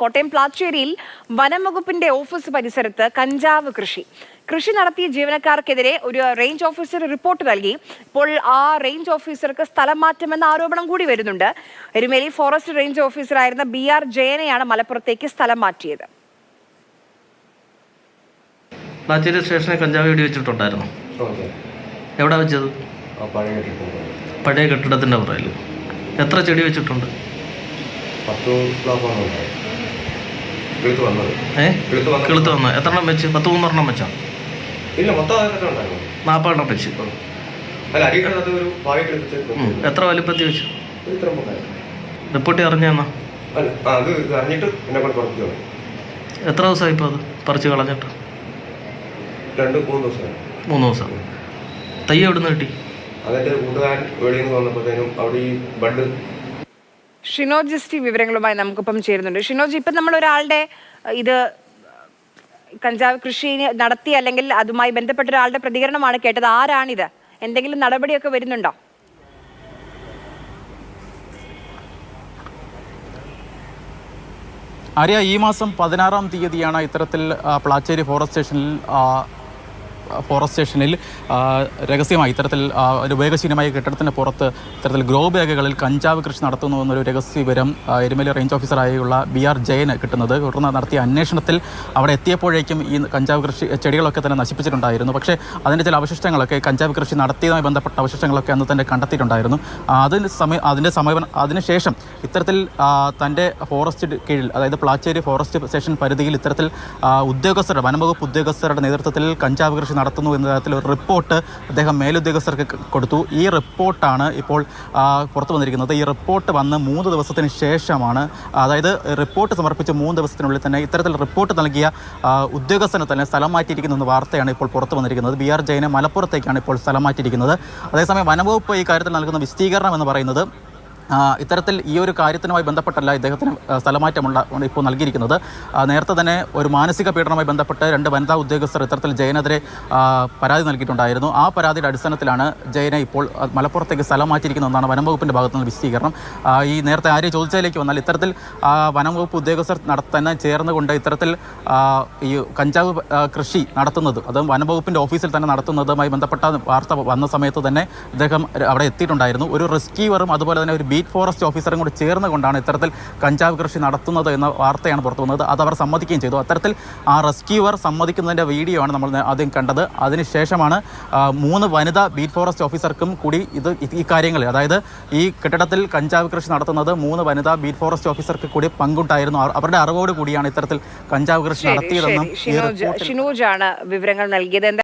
കോട്ടയം പ്ലാച്ചേരിയിൽ വനം വകുപ്പിന്റെ ഓഫീസ് പരിസരത്ത് കഞ്ചാവ് കൃഷി. കൃഷി നടത്തിയ ജീവനക്കാർക്കെതിരെ ഒരു റേഞ്ച് ഓഫീസർ റിപ്പോർട്ട് നൽകി. ഇപ്പോൾ ആ റേഞ്ച് ഓഫീസർക്ക് സ്ഥലം മാറ്റമെന്ന ആരോപണം കൂടി വരുന്നുണ്ട്. എരുമേലി ഫോറസ്റ്റ് റേഞ്ച് ഓഫീസറായിരുന്ന ബി ആർ ജയനെയാണ് മലപ്പുറത്തേക്ക് സ്ഥലം മാറ്റിയത്. പ്ലാച്ചേരി സ്റ്റേഷനിൽ കഞ്ചാവ് വെടി വെച്ചിട്ടുണ്ടായിരുന്നു. എവിടെ വെച്ചത്? പഴയ കെട്ടിടത്തിന്റെ കെട്ടിടത്തിന്റെ പുറയിൽ എത്ര ചെടി വെച്ചിട്ടുണ്ട്? പത്ത് കിളുത്ത് വന്ന എത്ര എണ്ണം വെച്ച്? പത്ത് മൂന്നെണ്ണം വെച്ചാ? ഇല്ല മൊത്തം നാൽപ്പതെണ്ണം വെച്ച്. എത്ര വലിപ്പത്തിൽ വെച്ചു? റിപ്പോർട്ട് അറിഞ്ഞാന്നാ എത്ര ദിവസമായി ഇപ്പോൾ അത് പറിച്ച് കളഞ്ഞിട്ട്? രണ്ട് മൂന്ന് ദിവസമായി. മൂന്ന് ദിവസം. തയ്യ എവിടുന്ന് കിട്ടി? അതെന്റെ കൂട്ടുകാരൻ വെളിയിൽ നിന്ന് വന്നപ്പോഴത്തേനും അവിടെ ഈ ബഡ് ഷിനോജ് ടി വിവരങ്ങളുമായി നമുക്കിപ്പം ചേരുന്നുണ്ട്. ഷിനോജ് ഇപ്പം നമ്മൾ ഒരാളുടെ ഇത് കഞ്ചാവ് കൃഷി നടത്തി അല്ലെങ്കിൽ അതുമായി ബന്ധപ്പെട്ട ഒരാളുടെ പ്രതികരണമാണ് കേട്ടത്. ആരാണിത്? എന്തെങ്കിലും നടപടിയൊക്കെ വരുന്നുണ്ടോ? ആര്യ ഈ മാസം പതിനാറാം തീയതിയാണ് ഇത്തരത്തിൽ പ്ലാച്ചേരി ഫോറസ്റ്റ് സ്റ്റേഷനിൽ ഫോറസ്റ്റ് സ്റ്റേഷനിൽ രഹസ്യമായി ഇത്തരത്തിൽ ഒരു വേഗശീനമായ കെട്ടിടത്തിന് പുറത്ത് ഇത്തരത്തിൽ ഗ്രോ ബാഗുകളിൽ കഞ്ചാവ് കൃഷി നടത്തുന്നു എന്നൊരു രഹസ്യ വിവരം റേഞ്ച് ഓഫീസറായുള്ള ബി ആർ ജയന് കിട്ടുന്നത്. തുടർന്ന് നടത്തിയ അന്വേഷണത്തിൽ അവിടെ എത്തിയപ്പോഴേക്കും ഈ കഞ്ചാവ് കൃഷി ചെടികളൊക്കെ തന്നെ നശിപ്പിച്ചിട്ടുണ്ടായിരുന്നു. പക്ഷേ അതിന്റെ ചില അവശിഷ്ടങ്ങളൊക്കെ കഞ്ചാവ് കൃഷി നടത്തിയതുമായി ബന്ധപ്പെട്ട അവശിഷ്ടങ്ങളൊക്കെ അന്ന് തന്നെ കണ്ടെത്തിയിട്ടുണ്ടായിരുന്നു. അതിന് സമയം അതിന്റെ സമീപനം അതിനുശേഷം ഇത്തരത്തിൽ തന്റെ ഫോറസ്റ്റ് കീഴിൽ അതായത് പ്ലാച്ചേരി ഫോറസ്റ്റ് സ്റ്റേഷൻ പരിധിയിൽ ഇത്തരത്തിൽ ഉദ്യോഗസ്ഥരുടെ വനംവകുപ്പ് ഉദ്യോഗസ്ഥരുടെ നേതൃത്വത്തിൽ കഞ്ചാവ് കൃഷി നടത്തുന്നു എന്ന തരത്തിൽ ഒരു റിപ്പോർട്ട് അദ്ദേഹം മേലുദ്യോഗസ്ഥർക്ക് കൊടുത്തു. ഈ റിപ്പോർട്ടാണ് ഇപ്പോൾ പുറത്തു വന്നിരിക്കുന്നത്. ഈ റിപ്പോർട്ട് വന്ന് മൂന്ന് ദിവസത്തിന് ശേഷമാണ് അതായത് റിപ്പോർട്ട് സമർപ്പിച്ച് മൂന്ന് ദിവസത്തിനുള്ളിൽ തന്നെ ഇത്തരത്തിൽ റിപ്പോർട്ട് നൽകിയ ഉദ്യോഗസ്ഥനെ തന്നെ സ്ഥലം മാറ്റിയിരിക്കുന്നു എന്ന വാർത്തയാണ് ഇപ്പോൾ പുറത്തു വന്നിരിക്കുന്നത്. ബി ആർ ജയനെ മലപ്പുറത്തേക്കാണ് ഇപ്പോൾ സ്ഥലം മാറ്റിയിരിക്കുന്നത്. അതേസമയം വനംവകുപ്പ് ഈ കാര്യത്തിൽ നൽകുന്ന വിശദീകരണം എന്ന് പറയുന്നത് ഇത്തരത്തിൽ ഈ ഒരു കാര്യത്തിനുമായി ബന്ധപ്പെട്ടല്ല ഇദ്ദേഹത്തിന് സ്ഥലമാറ്റമുള്ള ഇപ്പോൾ നൽകിയിരിക്കുന്നത്. നേരത്തെ തന്നെ ഒരു മാനസിക പീഡനവുമായി ബന്ധപ്പെട്ട് രണ്ട് വനിതാ ഉദ്യോഗസ്ഥർ ഇത്തരത്തിൽ ജയനെതിരെ പരാതി നൽകിയിട്ടുണ്ടായിരുന്നു. ആ പരാതിയുടെ അടിസ്ഥാനത്തിലാണ് ജയനെ ഇപ്പോൾ മലപ്പുറത്തേക്ക് സ്ഥലം മാറ്റിയിരിക്കുന്നതെന്നാണ് വനം വകുപ്പിന്റെ ഭാഗത്തു നിന്ന് വിശദീകരണം. ഈ നേരത്തെ ആരെ ചോദിച്ചതിലേക്ക് വന്നാൽ ഇത്തരത്തിൽ വനം വകുപ്പ് ഉദ്യോഗസ്ഥർ നടത്തുന്ന ചേർന്നുകൊണ്ട് ഇത്തരത്തിൽ ഈ കഞ്ചാവ് കൃഷി നടത്തുന്നത് അത് വനം വകുപ്പിന്റെ ഓഫീസിൽ തന്നെ നടത്തുന്നതുമായി ബന്ധപ്പെട്ട വാർത്ത വന്ന സമയത്ത് തന്നെ അദ്ദേഹം അവിടെ എത്തിയിട്ടുണ്ടായിരുന്നു. ഒരു റിസ്കീവറും അതുപോലെ തന്നെ ഒരു ബീറ്റ് ഫോറസ്റ്റ് ഓഫീസറും കൂടി ചേർന്നുകൊണ്ടാണ് ഇത്തരത്തിൽ കഞ്ചാവ് കൃഷി നടത്തുന്നത് എന്ന വാർത്തയാണ് പുറത്തു വന്നത്. അത് അവർ സമ്മതിക്കുകയും ചെയ്തു. അത്തരത്തിൽ ആ റെസ്ക്യൂവർ സമ്മതിക്കുന്നതിന്റെ വീഡിയോ ആണ് നമ്മൾ ആദ്യം കണ്ടത്. അതിനുശേഷമാണ് മൂന്ന് വനിതാ ബീറ്റ് ഫോറസ്റ്റ് ഓഫീസർക്കും കൂടി ഇത് ഈ കാര്യങ്ങൾ അതായത് ഈ കെട്ടിടത്തിൽ കഞ്ചാവ് കൃഷി നടത്തുന്നത് മൂന്ന് വനിതാ ബീറ്റ് ഫോറസ്റ്റ് ഓഫീസർക്ക് കൂടി പങ്കുണ്ടായിരുന്നു. അവരുടെ അറിവോട് കൂടിയാണ് ഇത്തരത്തിൽ കഞ്ചാവ് കൃഷി നടത്തിയതെന്നും ഷിനോജാണ് വിവരങ്ങൾ നൽകിയത്.